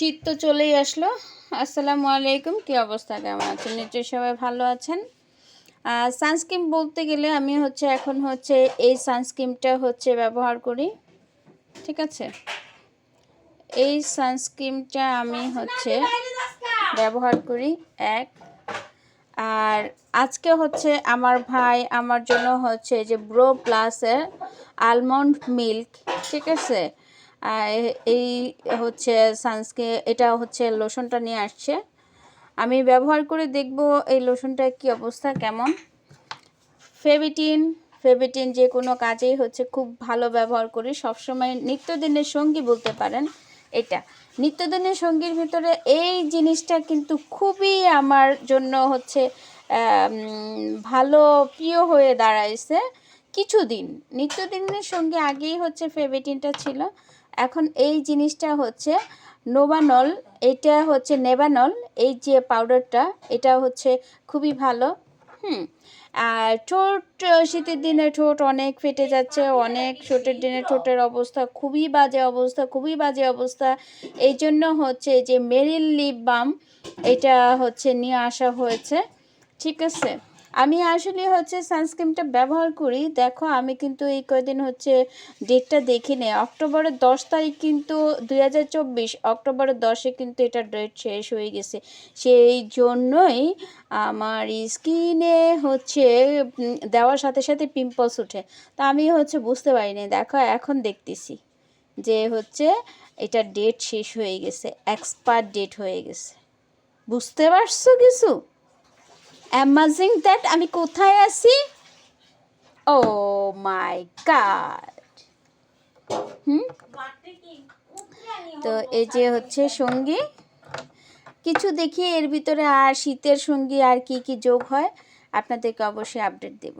শীত তো চলেই আসলো। আসসালামু আলাইকুম, কী অবস্থা? কেমন আছেন? নিশ্চয়ই সবাই ভালো আছেন। সানস্ক্রিন বলতে গেলে আমি হচ্ছে, এখন হচ্ছে এই সানস্ক্রিনটা হচ্ছে ব্যবহার করি। ঠিক আছে? এই সানস্ক্রিনটা আমি হচ্ছে ব্যবহার করি, এক। আর আজকে হচ্ছে আমার ভাই আমার জন্য হচ্ছে যে ব্রো প্লাসের আলমন্ড মিল্ক ঠিক আছে? এই হচ্ছে সানস্ক্রিন এটা হচ্ছে লোশনটা নিয়ে আসছে। আমি ব্যবহার করে দেখব এই লোশনটা কি অবস্থা, কেমন? ফেভিটিন ফেভিটিন যে কোনো কাজেই হচ্ছে খুব ভালো ব্যবহার করি সবসময় নিত্যদিনের সঙ্গী বলতে পারেন এটা। নিত্যদিনের সঙ্গীর ভিতরে এই জিনিসটা কিন্তু খুবই আমার জন্য হচ্ছে ভালো, প্রিয় হয়ে দাঁড়াইছে। কিছুদিন, নিত্যদিনের সঙ্গে আগেই হচ্ছে ফেবেটিনটা ছিল। এখন এই জিনিসটা হচ্ছে নোবানল, এটা হচ্ছে নেবানল, এই যে পাউডারটা, এটা হচ্ছে খুবই ভালো, হুম। আর ঠোঁট, শীতের দিনে ঠোঁট অনেক ফেটে যাচ্ছে, অনেক ঠোঁটের দিনে ঠোঁটের অবস্থা খুবই বাজে অবস্থা, খুবই বাজে অবস্থা। এই জন্য হচ্ছে যে মেরিল লিপ বাম, এটা হচ্ছে নিয়ে আসা হয়েছে, ঠিক আছে? আমি আসলে হচ্ছে সানস্ক্রিনটা ব্যবহার করি। দেখো, আমি কিন্তু এই কয়দিন হচ্ছে ডেটটা দেখি নে অক্টোবরের দশ তারিখ কিন্তু দুই হাজার চব্বিশ, অক্টোবরের দশে কিন্তু এটা ডেট শেষ হয়ে গেছে। সেই জন্যই আমার স্কিনে হচ্ছে দেওয়ার সাথে সাথে পিম্পলস উঠে। তা আমি হচ্ছে বুঝতে পারিনি। দেখো, এখন দেখতেছি যে হচ্ছে এটা ডেট শেষ হয়ে গেছে এক্সপায়ার ডেট হয়ে গেছে। বুঝতে পারছ কিছু? অ্যামাজিং দ্যাট আমি কোথায় আছি? Oh my god hmm? তো এই যে হচ্ছে সঙ্গী। কিছু দেখি এর ভিতরে আর শীতের সঙ্গী আর কি কি যোগ হয়, আপনাদেরকে অবশ্যই আপডেট দেব।